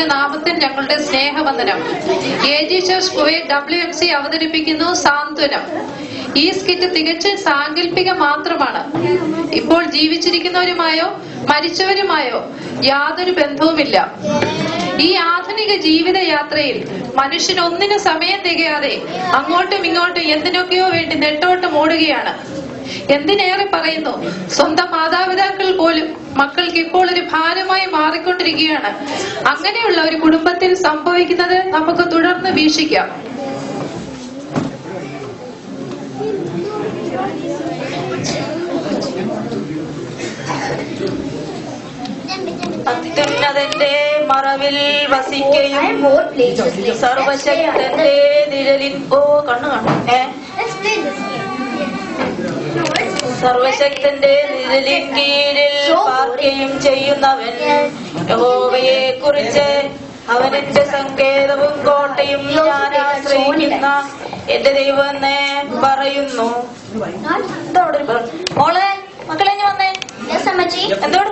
കർത്താവ് നാമത്തിൽ ഞങ്ങളുടെ സ്നേഹവന്ദനം. A G church W M C അവതരിപ്പിക്കുന്നു സാന്ത്വനം. ഈ സ്കിറ്റ് തികച്ചും സാങ്കല്പിക മാത്രമാണ്. ഇപ്പോൾ ജീവിച്ചിരിക്കുന്നവരുമായോ മരിച്ചവരുമായോ യാതൊരു ബന്ധവുമില്ല. ഈ ആധുനിക ജീവിതയാത്രയിൽ മനുഷ്യൻ ഒന്നിനു സമയം തികയാതെ അങ്ങോട്ടും ഇങ്ങോട്ടും എന്തിനൊക്കെയോ വേണ്ടി നെട്ടോട്ടം ഓടുകയാണ്. എന്തിനേറെ പറയുന്നു? സ്വന്തം മാതാപിതാക്കൾ പോലും മക്കൾക്ക് ഇപ്പോൾ ഒരു ഭാരമായി മാറിക്കൊണ്ടിരിക്കുകയാണ്. അങ്ങനെയുള്ള ഒരു കുടുംബത്തിൽ സംഭവിക്കുന്നത് നമുക്ക് തുടർന്ന് വീക്ഷിക്കാം. അത്യുന്നതന്റെ മറവിൽ വസിക്കുകയും. സർവശക്തന്റെ നിഴലിൽ ഓ കണ്ണു കാണും ഏ? സർവശക്തന്റെ നിഴലിൻ കീഴിൽ പാർക്കുകയും ചെയ്യുന്നവൻ യഹോവയെ കുറിച്ച് അവനെന്റെ സങ്കേതവും കോട്ടയും ഞാൻ ആശ്രയിക്കുന്ന എന്റെ ദൈവം പറയുന്നു? മോളെ മക്കളെ ഇനി വന്നേ. Yes,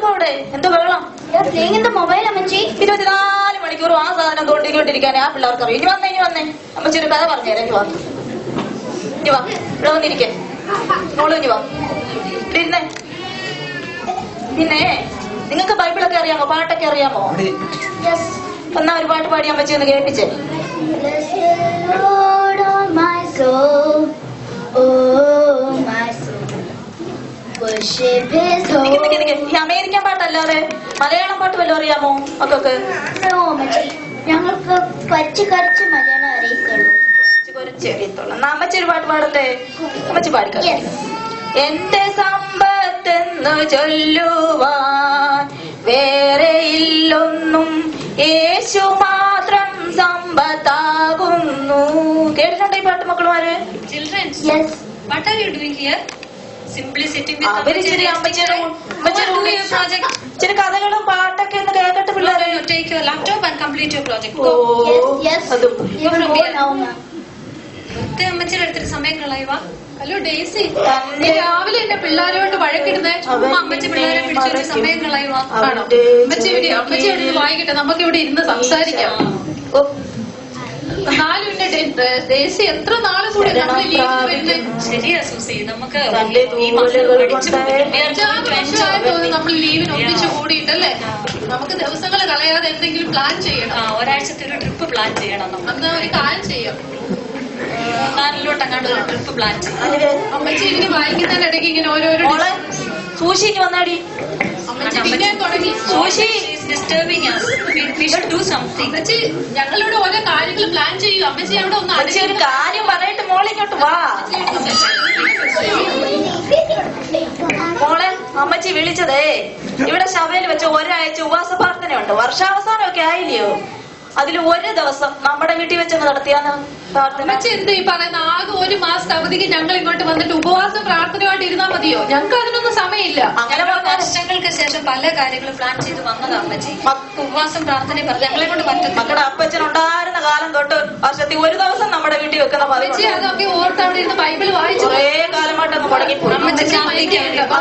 അവിടെ? എന്തോ വെള്ളം You're playing in the mobile, Amachi. ഇരുപത്തിനാല് മണിക്കൂറും ആ സാധനം തോണ്ടിക്കൊണ്ടിരിക്കാൻ ആ പിള്ളേർക്ക് അറിയാം. ഇനി വന്നേ ഇനി വന്നേ. അമ്മച്ചി ഒരു കഥ പറഞ്ഞുതരാം ഇനി വാ. ഇനി വാ. ഇവിടെ വന്നിരിക്കേ. മോൾ ഇനി വാ. ഇരുന്നേ പിന്നെ നിങ്ങൾക്ക് ബൈബിളൊക്കെ അറിയാമോ? പാട്ടൊക്കെ അറിയാമോ. എന്നാ ഒരു പാട്ട് പാടിയാൻ പറ്റിയെന്ന് ഒന്ന് കേൾപ്പിച്ചേ. Oh my soul. Oh. ഈ അമേരിക്കൻ പാട്ടല്ലാതെ മലയാളം പാട്ട് വല്ലതും അറിയാമോ? ഒക്കെ. ഞങ്ങൾക്ക് കുറച്ച് കുറച്ച് മലയാളം അറിയത്തുള്ളൂ കുറച്ച് അറിയത്തുള്ളൂ എന്നാ അമ്മച്ചി ഒരു പാട്ട് പാടല്ലേ അമ്മച്ചി പാടിക്കോ Yes. എന്റെ സമ്പത്തെന്നു ചൊല്ലുവാൻ വേറെ ഇല്ലൊന്നും യേശു മാത്രം സമ്പത്താകുന്നു കേട്ടിട്ടുണ്ടോ ഈ പാട്ട് മക്കളുമാര് Children, Yes. what are you doing here? Simply sitting with അവർ ഇച്ചിരി അമ്മച്ചിയുടെ Go അമ്മച്ചിയുടെ and do ഉള്ളിൽ project. ഇച്ചിരി കഥകളും പാട്ടൊക്കെ ഒന്ന് പിള്ളേരെ no, no, take your laptop and complete your project. Oh Go. Yes, yes. അതും You now, ma'am. ഇത് അമ്മച്ചിയുടെ അടുത്തൊരു സമയം കളയുക ഹലോ ഡേസി നീ രാവിലെ എന്റെ പിള്ളേരോട്ട് വഴക്കിടുന്നേ? ചുമ്മാ അമ്മച്ചി പിള്ളേരെ പിടിച്ചൊരു സമയം കളയുക ആണോ അമ്മച്ചി ഇവിടെ അമ്മച്ചി ഇവിടെ വായിക്കട്ടെ. നമുക്ക് ഇവിടെ ഇരുന്ന് സംസാരിക്കാം. ഓ, നാലും ഡേസി എത്ര നാൾ കൂടി നമ്മൾ ലീവിന് വരുന്നേ? ശരിയാ സൂസി. നമുക്ക് നമ്മൾ ലീവിന്. ഒന്നിച്ച് കൂടിയിട്ടല്ലേ? നമുക്ക് ദിവസങ്ങൾ കളയാതെ എന്തെങ്കിലും പ്ലാൻ ചെയ്യണം. ഒരാഴ്ചത്തെ ഒരു ട്രിപ്പ് പ്ലാൻ ചെയ്യണം നമ്മൾ ഒരു കാര്യം ചെയ്യാം. മൂന്നാറിലോട്ട് അങ്ങോട്ട് ഒരു ട്രിപ്പ് പ്ലാൻ ചെയ്യും അമ്മച്ചി ഇരുന്ന് വായിക്കുന്നതിനിടയ്ക്ക് ഇങ്ങനെ ഓരോരോ ഇനി വന്നാടി. ഞങ്ങളിവിടെ ഓരോ കാര്യങ്ങൾ പ്ലാൻ ചെയ്യും അമ്മച്ചി അവിടെ ഒന്ന് ഒരു കാര്യം പറയട്ടെ മോളിങ്ങോട്ട് വാ. മോളെ അമ്മച്ചി വിളിച്ചതേ ഇവിടെ ശവയിൽ വെച്ച ഒരാഴ്ച ഉപവാസ പ്രാർത്ഥനയുണ്ട്. വർഷാവസാനമൊക്കെ ആയില്ലയോ? അതിൽ ഒരു ദിവസം നമ്മുടെ വീട്ടിൽ വെച്ചൊന്ന് നടത്തിയാന്ന്? എന്ത് ഈ പറയുന്ന ആകെ ഒരു മാസത്തെ അവധിക്ക് ഞങ്ങൾ ഇങ്ങോട്ട് വന്നിട്ട് ഉപവാസം പ്രാർത്ഥനയായിട്ട് ഇരുന്നാൽ മതിയോ ഞങ്ങൾക്ക് അതിനൊന്നും സമയമില്ല അങ്ങനെ വർഷങ്ങൾക്ക് ശേഷം പല കാര്യങ്ങളും പ്ലാൻ ചെയ്ത് വന്നതാ അമ്മച്ചി ഉപവാസം പ്രാർത്ഥന ഞങ്ങളെ കൊണ്ട് പറ്റും മക്കളുടെ അപ്പച്ചൻ ഉണ്ടായിരുന്ന കാലം തൊട്ട് വർഷത്തിൽ ഒരു ദിവസം നമ്മുടെ വീട്ടിൽ വെക്കുന്ന അമ്മച്ചി അതൊക്കെ ഓർത്ത് അവിടെ ഇരുന്ന് ബൈബിൾ വായിച്ചു കുറേ കാലമായിട്ടൊന്ന്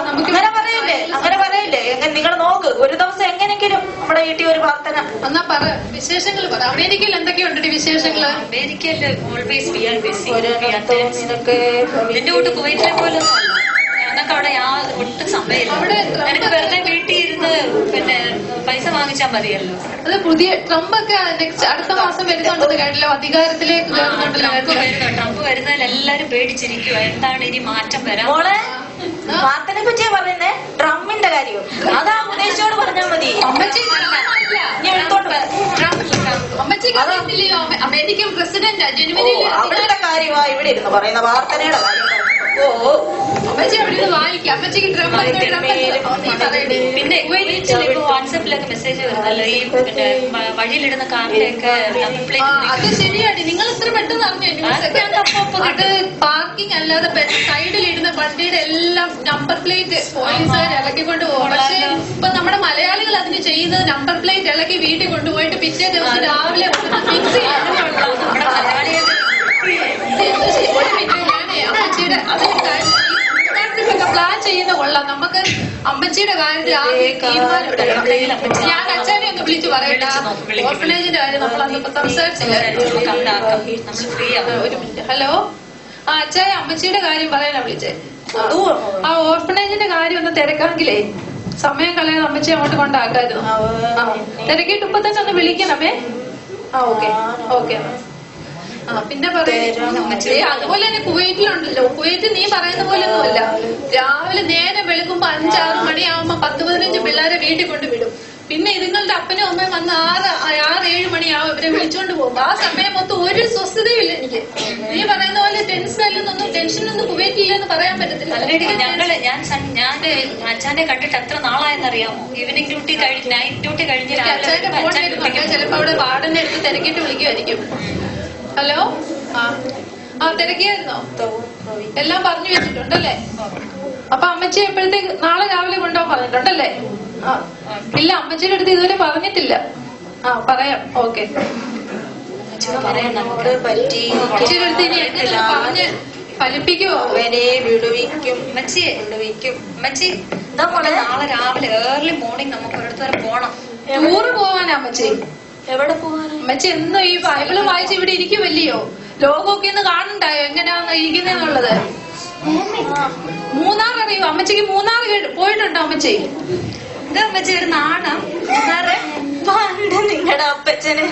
നമുക്ക് അങ്ങനെ പറയില്ലേ അങ്ങനെ പറയില്ലേ നിങ്ങൾ നോക്ക് ഒരു ദിവസം എങ്ങനെങ്കിലും നമ്മുടെ വീട്ടിൽ ഒരു പ്രാർത്ഥന. എന്നാ പറ വിശേഷങ്ങൾ പറ. അമേരിക്കയിൽ എന്തൊക്കെയുണ്ട് വിശേഷങ്ങൾ? അമേരിക്കയിൽ ഓൾവേസ് വി ആർ ബിസി നിന്റെ കൂട്ട് കുവൈറ്റിലെ പോലെ ഞങ്ങൾക്ക് അവിടെ യാ ഒട്ടും സമയമില്ല. അവിടെ നിനക്ക് വെറുതെ വീട്ടിൽ ഇരുന്ന് പിന്നെ പൈസ വാങ്ങിച്ചാൽ മതിയല്ലോ. അത് പുതിയ ട്രംപ് ഒക്കെ നെക്സ്റ്റ് അടുത്ത മാസം വരുന്നുണ്ടെന്ന് കേട്ടല്ലോ? അധികാരത്തിലേക്ക് ആ, ട്രംപ് കേട്ടല്ലോ. വരുന്നു ട്രംപ് വരുന്നതിൽ എല്ലാരും പേടിച്ചിരിക്കുക എന്താണ് ഇനി മാറ്റം വരാൻ പ്രാർത്ഥനയെ പറ്റിയാ പറയുന്നേ? ഡ്രമ്മിന്റെ കാര്യം അതാ ഉദ്ദേശിച്ചോട് പറഞ്ഞാൽ മതി. അമേരിക്കൻ പ്രസിഡന്റ് ജനുവരിയിൽ അവിടുത്തെ കാര്യമാ ഇവിടെ ഇരുന്ന് പറയുന്ന പ്രാർത്ഥനയുടെ കാര്യം ഓ അമ്മച്ചി അവിടെ വായിക്കും. അമ്മച്ചിക്ക്. പിന്നെ കുവൈറ്റിൽ മെസ്സേജ് വരുന്നല്ലോ ഈ പിന്നെ വഴിയിലിടുന്ന കാറിലൊക്കെ അത് ശരിയാണ് നിങ്ങൾ ഇത്ര പെട്ടെന്ന് അറിഞ്ഞു? അത് പാർക്കിംഗ് അല്ലാതെ സൈഡിൽ ഇടുന്ന വണ്ടിയുടെ എല്ലാം നമ്പർ പ്ലേറ്റ് പോലീസുകാർ ഇളക്കിക്കൊണ്ട് പോകും പക്ഷേ ഇപ്പൊ നമ്മുടെ മലയാളികൾ അതിന് ചെയ്യുന്നത് നമ്പർ പ്ലേറ്റ് ഇളക്കി വീട്ടിൽ കൊണ്ടുപോയിട്ട് പിറ്റേ ദിവസം രാവിലെ ഫിക്സ് ചെയ്യാൻ നമ്മുടെ മലയാളികൾ ഞാനേ അമ്മച്ചിയുടെ അതിന് പ്ലാൻ ചെയ്യുന്ന കൊള്ളാം. നമുക്ക് അമ്മച്ചിയുടെ കാര്യത്തിൽ ആദ്യം തീരുമാനം. ഞാൻ അച്ഛനെ ഒന്ന് വിളിച്ചു വിളിച്ച് ഓർഫനേജിന്റെ കാര്യം നമ്മൾ ആ, ഒരു ഹലോ ആ അച്ഛായ അമ്മച്ചിയുടെ കാര്യം പറയാനാ വിളിച്ചേ. ആ, ആ ഓർഫനേജിന്റെ കാര്യം ഒന്ന് തിരക്കാമെങ്കിലേ സമയം കളയാതെ അമ്മച്ചി അങ്ങോട്ട് കൊണ്ടാക്കായിരുന്നു ആ, തിരക്കിയിട്ട് ഇപ്പൊ തന്നെ ഒന്ന് വിളിക്കണമേ. ആ ഓക്കെ. ഓക്കെ ആ പിന്നെ പറയാം അതുപോലെ തന്നെ കുവൈറ്റിലുണ്ടല്ലോ. കുവൈറ്റ് നീ പറയുന്ന പോലെ ഒന്നുമല്ല രാവിലെ നേരെ വെളുക്കുമ്പോ അഞ്ചാറ് മണിയാവുമ്പോ പത്ത് പതിനഞ്ച് പിള്ളേരെ വീട്ടിൽ കൊണ്ട് വിടും പിന്നെ ഇതുങ്ങളുടെ അപ്പനും അമ്മയും വന്ന് ആറ് ആറ് ഏഴ് മണിയാവും ഇവരെ വിളിച്ചോണ്ട് പോകും. ആ സമയം മൊത്തം ഒരു സ്വസ്ഥതയില്ല എനിക്ക്. നീ പറയുന്ന പോലെ ടെൻഷൻ അല്ലെന്നൊന്നും ടെൻഷനൊന്നും കുവൈറ്റില്ല എന്ന് പറയാൻ പറ്റത്തില്ല. ഞങ്ങൾ ഞാൻ ഞാൻ അച്ഛനെ കണ്ടിട്ട് എത്ര നാളായെന്നറിയാമോ? ഈവനിങ് ഡ്യൂട്ടി കഴിഞ്ഞ് നൈറ്റ് ഡ്യൂട്ടി കഴിഞ്ഞ് അച്ഛന്റെ ഫോൺ. ചിലപ്പോ അവിടെ വാർഡന്റെ അടുത്ത് തിരക്കിട്ട് വിളിക്കുമായിരിക്കും ഹലോ? ആ. ആ തിരക്കിയായിരുന്നോ? എല്ലാം പറഞ്ഞു വെച്ചിട്ടുണ്ടല്ലേ? അപ്പൊ അമ്മച്ചി എപ്പോഴത്തേക്ക് നാളെ രാവിലെ കൊണ്ടോ പറഞ്ഞിട്ടുണ്ടല്ലേ? ആ. ഇല്ല അമ്മച്ചിയുടെ അടുത്ത് ഇതുവരെ പറഞ്ഞിട്ടില്ല. ആ പറയാം. ഓക്കെ. അമ്മച്ചിയുടെ അടുത്ത് ഇനി എങ്ങനെ പറഞ്ഞ് ഫലിപ്പിക്കുവോ? അവനെ വിടുവിക്കും. അമ്മച്ചിയെ വിടുവിക്കും. അമ്മച്ചി നാളെ രാവിലെ ഏർലി മോർണിംഗ് നമുക്ക് ഒരിടത്ത് വരെ പോണം. ടൂറ് പോവാനാ അമ്മച്ചി. എവിടെ പോകാൻ അമ്മച്ചി എന്നും ഈ ബൈബിൾ വായിച്ച് ഇവിടെ ഇരിക്കുമല്ലയോ ലോകമൊക്കെ ഒന്ന് കാണണ്ടായോ എങ്ങനെയാന്ന് ഇരിക്കുന്നെന്നുള്ളത് മൂന്നാർ അറിയോ? അമ്മച്ചിക്ക് മൂന്നാർ കേട്ട്- പോയിട്ടുണ്ടോ അമ്മച്ചി? ഇത് അമ്മച്ചി ഒരു നാണം. പണ്ട് നിങ്ങളുടെ അപ്പച്ചനെ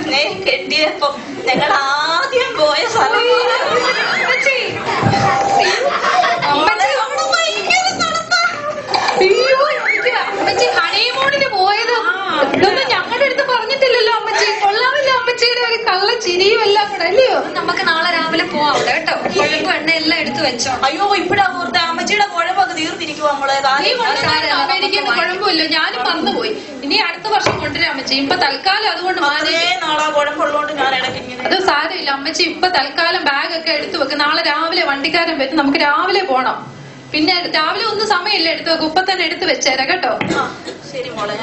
കെട്ടിയപ്പോ ഞങ്ങൾ ആദ്യം പോയ സ്ഥലം. ചിരിയും എല്ലാം കൂടെ അല്ലയോ നമുക്ക് നാളെ രാവിലെ പോവാം അവിടെ കേട്ടോ. കൊഴുപ്പ് എണ്ണ എല്ലാം എടുത്തു വെച്ചോ അയ്യോ ഇപ്പഴാ ഓർത്ത അമ്മച്ചിയുടെ കുഴമ്പൊക്കെ തീർന്നിരിക്കുവാ നമ്മളെ നീ കാര്യം കൊണ്ടുവന്ന അമേരിക്കയിൽ കുഴപ്പമില്ല ഞാനും മറന്നുപോയി. ഇനി അടുത്ത വർഷം കൊണ്ടുവരാം അമ്മച്ചി. ഇപ്പൊ തൽക്കാലം അതുകൊണ്ട് നാളെ നാളാ കുഴമ്പുള്ളതുകൊണ്ട് ഞാൻ ഇടയ്ക്ക് അത് സാരമില്ല. അമ്മച്ചി ഇപ്പൊ തൽക്കാലം ബാഗ് ഒക്കെ എടുത്തു വെക്ക്. നാളെ രാവിലെ വണ്ടിക്കാരൻ വരും നമുക്ക് രാവിലെ പോണം. പിന്നെ രാവിലെ ഒന്നും സമയമില്ല. എടുത്തു വെക്കും. ഇപ്പൊ തന്നെ എടുത്തു വെച്ചേരാ കേട്ടോ. ശരി മോളെ.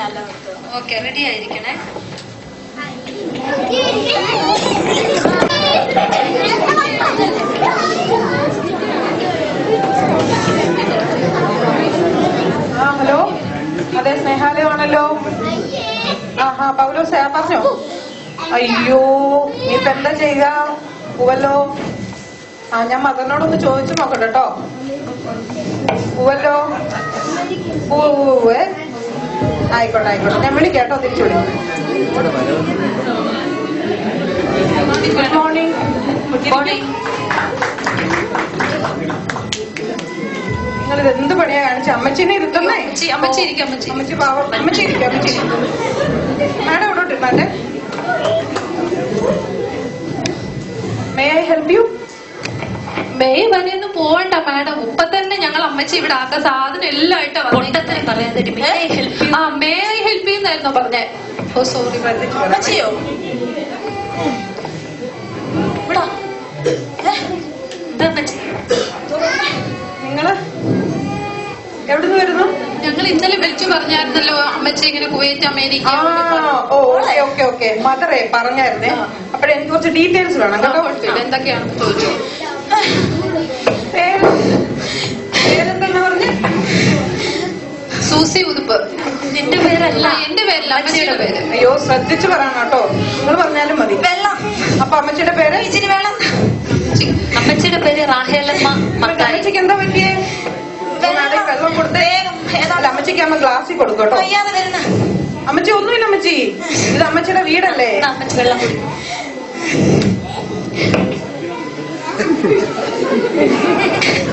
ഓക്കെ റെഡി ആയിരിക്കണേ. ആ ഹലോ? അതെ സ്നേഹാലയമാണല്ലോ. ആഹാ പൗലോസ് ആ പറഞ്ഞോ? അയ്യോ ഇനിയിപ്പ എന്താ ചെയ്യുക പൂവല്ലോ. ആ ഞാൻ മകനോടൊന്ന് ചോദിച്ചു നോക്കട്ടെ കേട്ടോ. പൂവല്ലോ. പൂവേ ആയിക്കോട്ടെ ആയിക്കോട്ടെ. ഞാൻ വിളിക്കാം കേട്ടോ തിരിച്ചു വിളിക്കും. ഗുഡ് മോർണിംഗ് ഗുഡ് മോർണിംഗ് നിങ്ങൾ ഇത് എന്ത് പണിയാ കാണിച്ച? അമ്മച്ചിനെ ഇരുത്തുന്നേ? അമ്മച്ചി അമ്മച്ചി പാവം. അമ്മച്ചി ഇരിക്കും അമ്മച്ചി madam ഇവിടോട്ട് madam? May I help you may വരെയൊന്നും പോവണ്ട മാഡം. ഉപ്പ തന്നെ ഞങ്ങൾ അമ്മച്ചി ഇവിടെ ആക്ക സാധനം എല്ലാം ആയിട്ട് ആ മേ ഐ ഹെൽപ്പ് ചെയ്യുന്നായിരുന്നോ പറഞ്ഞേ? ഓ സോറി അമ്മച്ചിയോ? ഇവിടെ. നിങ്ങൾ എവിടുന്ന് വരുന്നു? ഞങ്ങൾ ഇന്നലെ വിളിച്ചു പറഞ്ഞായിരുന്നല്ലോ അമ്മച്ചി ഇങ്ങനെ Kuwait America oh okay okay okay. മദറെ പറഞ്ഞായിരുന്നേ. അപ്പോഴേ എനിക്ക് കുറച്ച് ഡീറ്റെയിൽസ് വേണം കേട്ടോ. എന്തൊക്കെയാണെന്ന് ചോദിച്ചു. സൂസി ഉടുപ്പ് എന്റെ പേരല്ല. എന്റെ പേരല്ല അമ്മച്ചിയുടെ പേര്. അയ്യോ ശ്രദ്ധിച്ചു പറയണം കേട്ടോ. നിങ്ങൾ പറഞ്ഞാലും മതി. വെള്ളം. അപ്പൊ അമ്മച്ചിയുടെ പേര്? ഇച്ചിരി വെള്ളം. ചി- അമ്മച്ചിയുടെ പേര് റാഹേലമ്മ അമ്മച്ചിക്ക് എന്താ പറ്റിയേ? വെള്ളം. കൊടുത്തേ. അമ്മച്ചിക്ക് അമ്മ ഗ്ലാസ്സിൽ കൊടുക്കും കേട്ടോ. വയ്യാതെ വരുന്ന. അമ്മച്ചി ഒന്നുമില്ല അമ്മച്ചി. ഇത് അമ്മച്ചിയുടെ വീടല്ലേ? അമ്മച്ചി വെള്ളം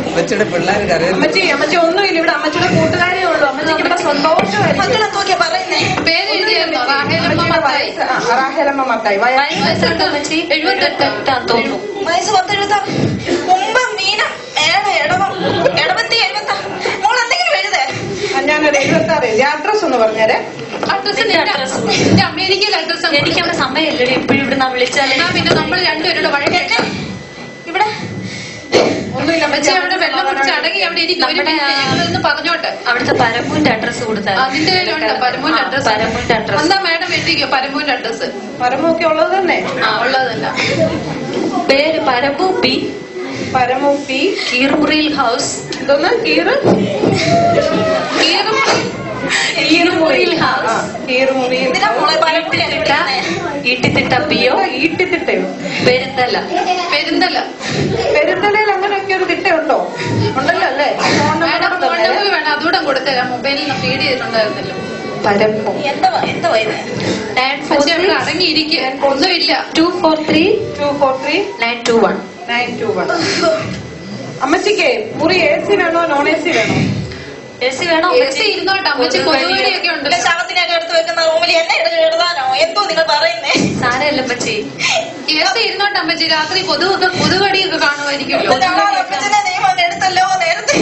അമ്മച്ചിയുടെ പിള്ളേർ അമ്മച്ചി അമ്മച്ചി ഒന്നുമില്ല. ഇവിടെ അമ്മച്ചിയുടെ കൂട്ടുകാരേ ഉള്ളൂ അമ്മച്ചിക്ക് എനിക്ക് അവിടെ മക്കളെ നോക്കിയാ പറയുന്നേ പേര് എഴുതിയായിരുന്നോ റാഹേലമ്മ മത്തായി. റാഹേലമ്മ മത്തായി. വയസ്സ് വയസ്സുണ്ട് അമ്മച്ചി? തോന്നുന്നു. വയസ്സ് മീന ഇടവം എഴുപത്താ? മോൾ എന്തെങ്കിലും എഴുതേ? ആ, ഞാനൊരു എഴുപത്തി ആറ് എഴുതി. അഡ്രസ് ഒന്ന് പറഞ്ഞേരെ. അഡ്രസ് എന്റെ address. എന്റെ അമേരിക്കയിലെ അഡ്രസ് എനിക്കവിടെ സമയമില്ലടി. എപ്പോഴും ഇവിടുന്ന് വിളിച്ചാലേ എന്നാ പിന്നെ നമ്മൾ രണ്ടുപേരുടെ വഴക്കേട്ട് ഇവിടെ ഒന്നുമില്ല അമ്മച്ചി അവിടെ വെള്ളം കുടിച്ച് അടങ്ങി അവിടെ ഇരിക്കും ഒരു നമ്മുടെ മിനിറ്റ് ഞങ്ങളൊന്ന് പറഞ്ഞോട്ടെ. അവിടുത്തെ പരമൂന്റെ അഡ്രസ് കൊടുത്താൽ അതിന്റെ കയ്യിലുണ്ട് പരമൂന്റെ അഡ്രസ് പരമൂന്റെ അഡ്രസ് എന്താ മാഡം എത്തിക്കോ പരമൂന്റെ അഡ്രസ് പരമൊക്കെ ഉള്ളത് തന്നെ. ആ ഉള്ളതല്ല. പേര് പരമു പി. പരമു പി. കീറൂറിൽ ഹൗസ് ഇതൊന്ന് കീറ്. ഈറുമുറിയിൽ ഈട്ടിത്തിട്ട പിയോ ഈട്ടിത്തിട്ടയോ? പെരുന്തല. പെരുന്തല. പെരുന്തലയിൽ അങ്ങനെയൊക്കെ ഒരു തിട്ടയുണ്ടോ? ഉണ്ടല്ലോ അല്ലേ? വേണം അതുകൂടെ കൊടുത്തരാം. മൊബൈലിൽ ഫീഡ് ചെയ്തിട്ടുണ്ടായിരുന്നല്ലോ. പരപ്പം. എന്താ എന്താ ഇത് നയൻ ഫോർ പക്ഷെ അടങ്ങിയിരിക്കുക ഒന്നുമില്ല. Two four three two four three nine two one nine two one അമ്മച്ചിക്ക് മുറി എ സി വേണോ? നോൺ എ സി വേണോ? എ സി വേണോ? എസ് ഇരുന്നോട്ടെ അമ്മച്ചി ഇല്ല, ശവത്തിനൊക്കെ എടുത്ത് വെക്കുന്ന റൂമിൽ എന്നെ എടുത്ത് എഴുതാനോ എന്തോ നിങ്ങൾ പറയുന്നേ? സാരല്ല പച്ചി എ സി ഇരുന്നോട്ടെ അമ്മച്ചി രാത്രി കൊതുകൊക്കെ കൊതുകടിയൊക്കെ കാണുമായിരിക്കുമല്ലോ. നിയമം എടുത്തല്ലോ നേരത്തെ.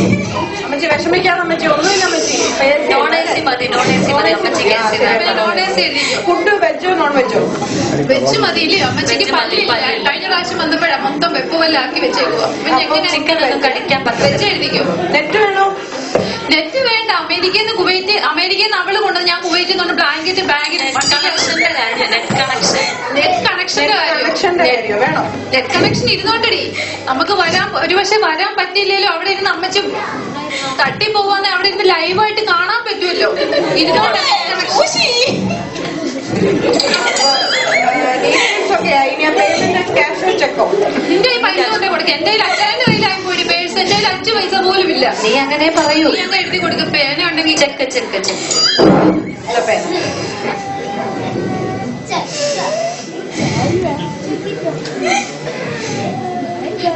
അമ്മച്ചി വിഷമിക്കാതെ അമ്മച്ചി ഒന്നുമില്ല അമ്മച്ചി നോൺ എ സി മതി നോൺ എ സി മതി അമ്മച്ചിക്ക് നോൺ എ സി ഫുഡ് വെജോ നോൺ വെജോ വെജ് മതി ഇല്ലേ അമ്മച്ചിക്ക് പല്ലി. കഴിഞ്ഞ പ്രാവശ്യം വന്നപ്പോഴാണ് മൊത്തം വെപ്പുവല്ലാക്കി വെച്ചേക്കുക പിന്നെ എങ്ങനെ ചിക്കൻ ഒന്നും കടിക്കാൻ പറ്റില്ല വെച്ച് എഴുതിക്കോ നെറ്റ് വേണോ? നെറ്റ് വേണ്ട. അമേരിക്കയിൽ നിന്ന് കുവൈറ്റ് അമേരിക്കയിൽ നിന്ന് അവൾ കൊണ്ടത് ഞാൻ കുവൈറ്റിൽ നിന്ന് ബ്ലാങ്കറ്റ് ബാഗിൽ നെറ്റ് കണക്ഷൻ ഇരുന്നോട്ടടി നമുക്ക് വരാൻ ഒരു പക്ഷെ വരാൻ പറ്റില്ലല്ലോ അവിടെ ഇരുന്ന് അമ്മച്ചും തട്ടി പോവാന്ന് അവിടെ ഇരുന്ന് ലൈവായിട്ട് കാണാൻ പറ്റുമല്ലോ. ഇരുന്നോട്ടെ നിന്റെ ഈ പൈസ കൊണ്ടേ കൊടുക്ക എന്റെ കയ്യിൽ അച്ഛന്റെ കയ്യിലായി പോയി. എന്റെ കയ്യിൽ അഞ്ചു പൈസ പോലും ഇല്ല നീ അങ്ങനെ പറയൂ. നീ അങ്ങ് എഴുതി കൊടുക്ക? പേന ഉണ്ടെങ്കിൽ ചെക്ക ചെക്ക ചെക്ക്. പേന.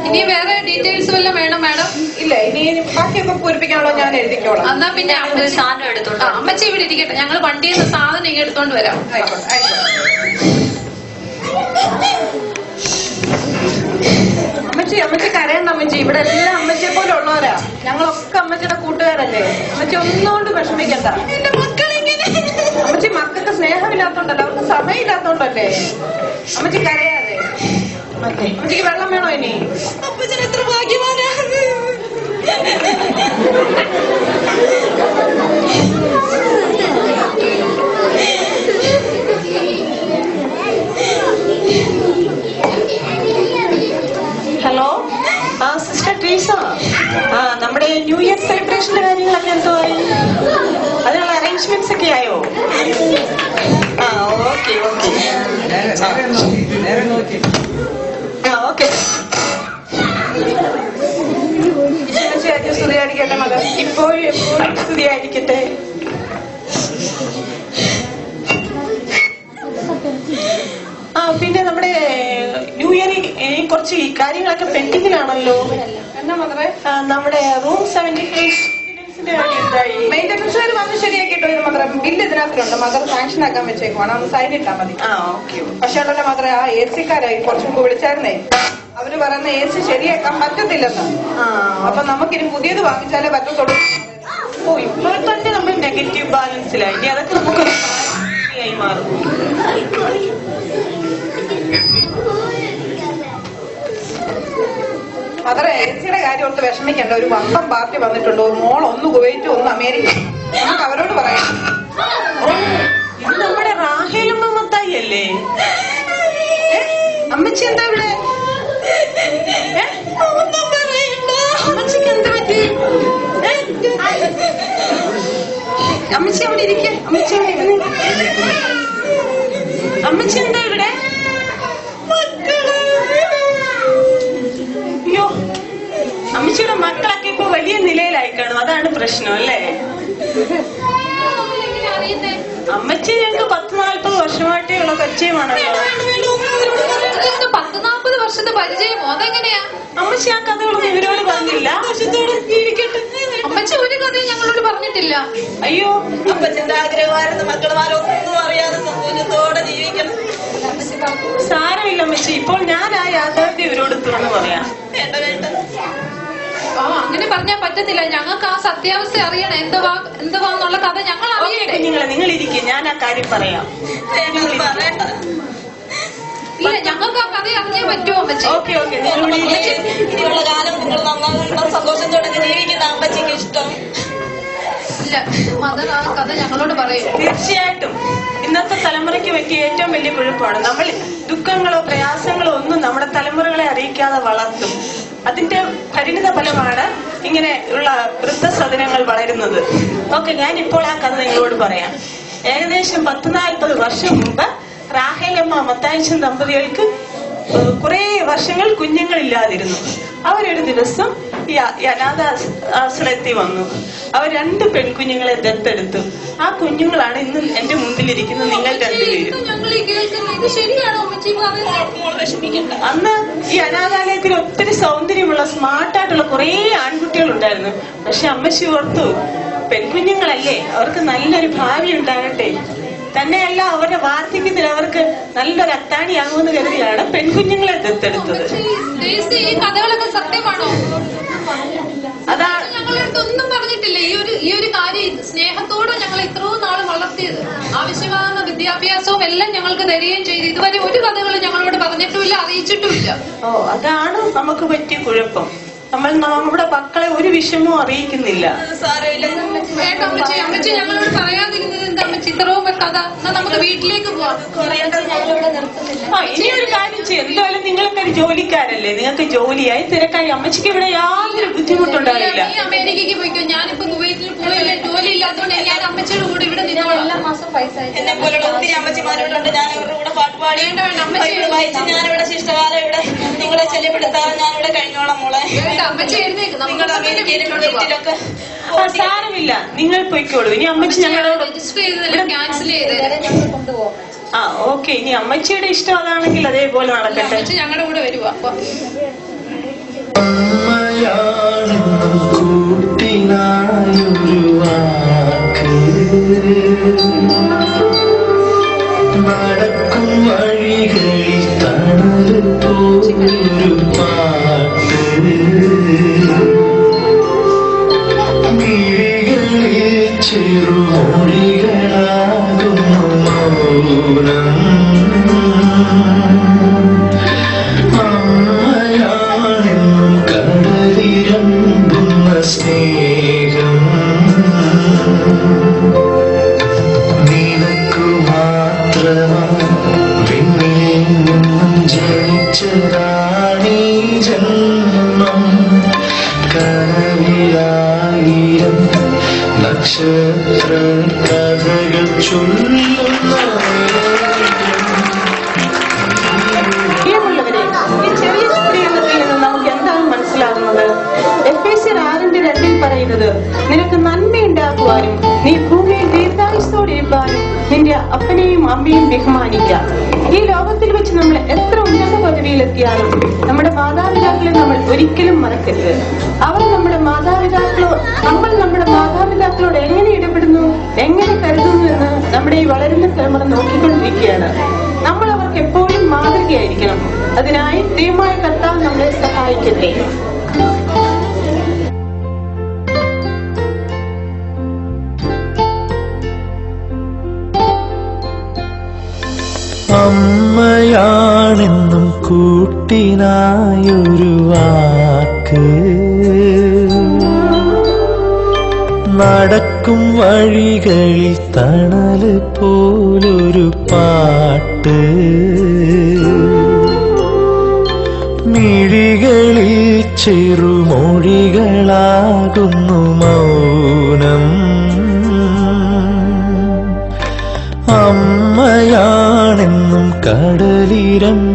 ഇനി വേറെ ഡീറ്റെയിൽസ് വല്ലതും വേണം മാഡം? ഇല്ല ഇനി ബാക്കിയൊക്കെ പൂരിപ്പിക്കാനുള്ള ഞാൻ എഴുതിക്കോളാം. എന്നാ പിന്നെ സാധനം എടുത്തോണ്ട് അമ്മച്ചി ഇവിടെ ഇരിക്കട്ടെ. ഞങ്ങൾ വണ്ടിയിൽ നിന്ന് സാധനം ഇങ്ങനെ എടുത്തോണ്ട് വരാം. ആയിക്കോട്ടെ ആയിക്കോട്ടെ. അമ്മച്ചി അമ്മച്ചി കരയണ്ട അമ്മച്ചി. ഇവിടെ എല്ലാം അമ്മച്ചിയെ പോലെ ഉള്ളവരാ. ഞങ്ങളൊക്കെ അമ്മച്ചിയുടെ കൂട്ടുകാരല്ലേ. അമ്മച്ചി ഒന്നുകൊണ്ട് വിഷമിക്കണ്ട. അമ്മച്ചി മക്കൾക്ക് സ്നേഹമില്ലാത്തോണ്ടല്ലോ അവർക്ക് സമയമില്ലാത്തോണ്ടല്ലേ. അമ്മച്ചി കരയാതെ. അമ്മച്ചിക്ക് വെള്ളം വേണോ ഇനി? അപ്പച്ചൻ എത്ര ഭാഗ്യവാനാ? ആ നമ്മുടെ ന്യൂ ഇയർ സെലിബ്രേഷന്റെ കാര്യങ്ങളൊക്കെ എന്തോ ആയി? അതിനുള്ള അറേഞ്ച്മെന്റ്സ് ഒക്കെ ആയോ? ആ ഓക്കെ ഓക്കെ ആ ഓക്കെ ഇപ്പോഴും എപ്പോഴും സ്തുതിയായിരിക്കട്ടെ പിന്നെ നമ്മുടെ ന്യൂ ഈ കുറച്ച് കാര്യങ്ങളൊക്കെ പെൻഡിങ്ങിലാണല്ലോ. എന്നാ മകളെ നമ്മുടെ റൂം സെവന്റി ഫൈവ് മെയിന്റനൻസുകാർ വന്ന് ശരിയാക്കിട്ടോ ഇത് മാത്രം ബില്ല് ഇതിനകത്തുണ്ട് മദർ സാങ്ഷൻ ആക്കാൻ വെച്ചേക്കുവാണ്. ഒന്ന് സൈൻ ഇട്ടാൽ മതി. ആ ഓക്കെ പക്ഷെ ഉണ്ടല്ലോ മാത്രമേ ആ എ സിക്കാരായി കുറച്ചു മുമ്പ് വിളിച്ചായിരുന്നേ. അവർ പറയുന്ന എ സി ശരിയാക്കാൻ പറ്റത്തില്ലെന്ന്. അപ്പൊ നമുക്കിനി പുതിയത് വാങ്ങിച്ചാലേ പറ്റത്തുള്ളൂ. ഓ ഇപ്പോൾ തന്നെ നമ്മൾ നെഗറ്റീവ് ബാലൻസിലായി ഇനി അതൊക്കെ നമുക്ക് മാറും. മദർ ഏച്ചിയുടെ കാര്യം ഓർത്ത് വിഷമിക്കണ്ട. ഒരു വമ്പം പാർട്ടി വന്നിട്ടുണ്ട്? ഒരു മോൾ ഒന്ന് കുവൈറ്റ് ഒന്ന് അമേരിക്ക. നമുക്ക് അവരോട് പറയാം. ഇത് നമ്മുടെ റാഹേലും അല്ലേ അമ്മച്ചി എന്താ ഇവിടെ? അമ്മച്ചിക്ക് എന്താ പറ്റി? അമ്മച്ചി അവിടെ ഇരിക്കേ. അമ്മച്ചി. അമ്മച്ചി എന്താ ഇവിടെ? അമ്മച്ചിയുടെ മക്കളൊക്കെ ഇപ്പൊ വലിയ നിലയിലായി കാണും അതാണ് പ്രശ്നം അല്ലേ? അമ്മച്ചി ഞങ്ങൾക്ക് പത്ത് നാല്പത് വർഷമായിട്ടേ ഉള്ള പരിചയമാണല്ലോ ഇതൊക്കെ പത്ത് നാൽപ്പത് വർഷത്തെ പരിചയമോ? അതെങ്ങനെയാ? അമ്മച്ചി ആ കഥകളൊന്നും ഇവരോട് പറഞ്ഞില്ല. അമ്മച്ചി ഒരു കഥയും ഞങ്ങളോട് പറഞ്ഞിട്ടില്ല. അയ്യോ അപ്പച്ചന്റെ ആഗ്രഹമായിരുന്നു മക്കളുമാരൊന്നും അറിയാതെ സന്തോഷത്തോടെ ജീവിക്കണം. സാരമില്ല അമ്മച്ചി. ഇപ്പോൾ ഞാൻ ആ യാഥാർത്ഥ്യം ഇവരോട് തുറന്നു പറയാം. വേണ്ട വേണ്ട. ആ അങ്ങനെ പറഞ്ഞാൽ പറ്റത്തില്ല. ഞങ്ങൾക്ക് ആ സത്യാവസ്ഥ അറിയണം. എന്തുവാ എന്തുവാന്നുള്ള കഥ ഞങ്ങൾ അറിയട്ടെ. കുഞ്ഞുങ്ങളെ നിങ്ങൾ ഇരിക്കും ഞാൻ ആ കാര്യം പറയാം. പറയണ്ട. ഇല്ല ഞങ്ങൾക്ക് ആ കഥ അറിഞ്ഞേ പറ്റുമോ അമ്മച്ചി. Okay okay. നിങ്ങൾ. ഇനിയുള്ള കാലം നിങ്ങൾ നന്നാകണം സന്തോഷത്തോടെ ജീവിക്കുന്ന അമ്മച്ചിക്ക് ഇഷ്ടം. ഇല്ല മദർ ആ കഥ ഞങ്ങളോട് പറയൂ. തീർച്ചയായിട്ടും. ഇന്നത്തെ തലമുറയ്ക്ക് പറ്റിയ ഏറ്റവും വലിയ കുഴപ്പമാണ്. നമ്മൾ ദുഃഖങ്ങളോ പ്രയാസങ്ങളോ ഒന്നും നമ്മുടെ തലമുറകളെ അറിയിക്കാതെ വളർത്തും. അതിന്റെ പരിണിത ഫലമാണ് ഇങ്ങനെ ഉള്ള വൃദ്ധസദനങ്ങൾ വളരുന്നത്. ഓക്കെ ഞാൻ ഇപ്പോൾ ആ കഥ നിങ്ങളോട് പറയാം. ഏകദേശം പത്ത് നാൽപ്പത് വർഷം മുമ്പ് റാഹേലമ്മ മത്തായച്ചൻ ദമ്പതികൾക്ക് കുറേ വർഷങ്ങൾ കുഞ്ഞുങ്ങളില്ലാതിരുന്നു. അവരൊരു ദിവസം ഈ അനാഥാശ്രയത്തിൽ വന്നു. അവർ രണ്ട് പെൺകുഞ്ഞുങ്ങളെ ദത്തെടുത്തു. ആ കുഞ്ഞുങ്ങളാണ് ഇന്ന് എന്റെ മുമ്പിലിരിക്കുന്നത്. നിങ്ങൾ രണ്ടുപേരും. അന്ന് ഈ അനാഥാലയത്തിൽ ഒത്തിരി സൗന്ദര്യമുള്ള സ്മാർട്ടായിട്ടുള്ള കുറേ ആൺകുട്ടികൾ ഉണ്ടായിരുന്നു പക്ഷെ അമ്മച്ചി ഓർത്തു പെൺകുഞ്ഞുങ്ങളല്ലേ അവർക്ക് നല്ലൊരു ഭാവി ഉണ്ടാകട്ടെ. തന്നെയല്ല അവരുടെ വാർദ്ധക്യത്തിൽ അവർക്ക് നല്ലൊരു അത്താണിയാകുമെന്ന് കരുതിയാണ് പെൺകുഞ്ഞുങ്ങളെ ദത്തെടുത്തത്. കഥകളൊക്കെ സത്യമാണോ? അതാ ഒന്നും പറഞ്ഞിട്ടില്ല. ഈ ഒരു ഈ ഒരു കാര്യം സ്നേഹത്തോടെ ഞങ്ങൾ ഇത്രയും നാൾ വളർത്തിയത്. ആവശ്യമാകുന്ന വിദ്യാഭ്യാസവും എല്ലാം ഞങ്ങൾക്ക് തരികയും ചെയ്തു. ഇതുവരെ ഒരു കഥകളും ഞങ്ങളോട് പറഞ്ഞിട്ടുമില്ല അറിയിച്ചിട്ടുമില്ല. ഓ അതാണ് നമുക്ക് പറ്റിയ കുഴപ്പം. നമ്മൾ നമ്മുടെ മക്കളെ ഒരു വിഷമവും അറിയിക്കുന്നില്ല. അമ്മച്ചി അമ്മച്ചി ഞങ്ങളോട് പറയാതിരുന്നത് എന്താ വെക്കാതെ നമുക്ക് വീട്ടിലേക്ക് പോവാം. ഇനി ഒരു കാര്യം ചെയ്യും. എന്തായാലും നിങ്ങളൊക്കെ ഒരു ജോലിക്കാരല്ലേ? നിങ്ങൾക്ക് ജോലിയായി തിരക്കായി. അമ്മച്ചിക്ക് ഇവിടെ യാതൊരു ബുദ്ധിമുട്ടുണ്ടാവില്ല. അമേരിക്കയ്ക്ക് അമേരിക്കക്ക് പോയിക്കോ? ഞാനിപ്പോ കുവൈറ്റിൽ പോയില്ല ജോലി ഇല്ലാത്തതുകൊണ്ട് ഞാൻ അമ്മച്ചിയുടെ കൂടെ ഇവിടെ നിന്നോളാം. എന്നെ പോലുള്ള ഒത്തിരി അമ്മച്ചിമാരോടുണ്ട് ഞാൻ ഇവരുടെ കൂടെ പാട്ട് പാടി. വേണ്ട, അമ്മച്ചി. വായിച്ച് ഞാനിവിടെ ശിഷ്ടകാലം ഇവിടെ നിങ്ങളെ ശല്യപ്പെടുത്താതെ ഞാനിവിടെ കഴിഞ്ഞോളാം മോളെ. സാരമില്ല. നിങ്ങൾ പോയിക്കോളൂ. ഇനി അമ്മച്ചി ഞങ്ങളോട് ക്യാൻസൽ ആ ഓക്കെ. ഇനി അമ്മച്ചിയുടെ ഇഷ്ടം അതാണെങ്കിൽ അതേപോലെ നടക്കട്ടെ. അമ്മച്ചി ഞങ്ങളുടെ കൂടെ വരുവാ. കൂട്ടിനായൊരു വാക്ക്. നടക്കും വഴികളിൽ തണൽ പോലൊരു പാട്ട് മിഴികളിൽ ചെറുമൊഴികളാകുന്നു അപ്പനെയും അമ്മയും ബഹുമാനിക്കാം. ഈ ലോകത്തിൽ വെച്ച് നമ്മൾ എത്ര ഉന്നത പദവിയിലെത്തിയാലും നമ്മുടെ മാതാപിതാക്കളെ നമ്മൾ ഒരിക്കലും മറക്കരുത്. അവർ നമ്മുടെ മാതാപിതാക്കളോ നമ്മൾ നമ്മുടെ മാതാപിതാക്കളോട് എങ്ങനെ ഇടപെടുന്നു എങ്ങനെ കരുതുന്നു എന്ന് നമ്മുടെ ഈ വളരുന്ന തലമുറ നോക്കിക്കൊണ്ടിരിക്കുകയാണ്. നമ്മൾ അവർക്ക് എപ്പോഴും മാതൃകയായിരിക്കണം. അതിനായി ദൈവമായ കർത്താവ് നമ്മളെ സഹായിക്കട്ടെ. അമ്മയാണെന്നും കൂട്ടിനായൊരു വാക്ക്. നടക്കും വഴികളിൽ തണൽ പോലൊരു പാട്ട്. മിഴികളിൽ ചെറുമൊഴികളാകുന്നു മൗനം. അമ്മയാണെന്നും கடலிரம்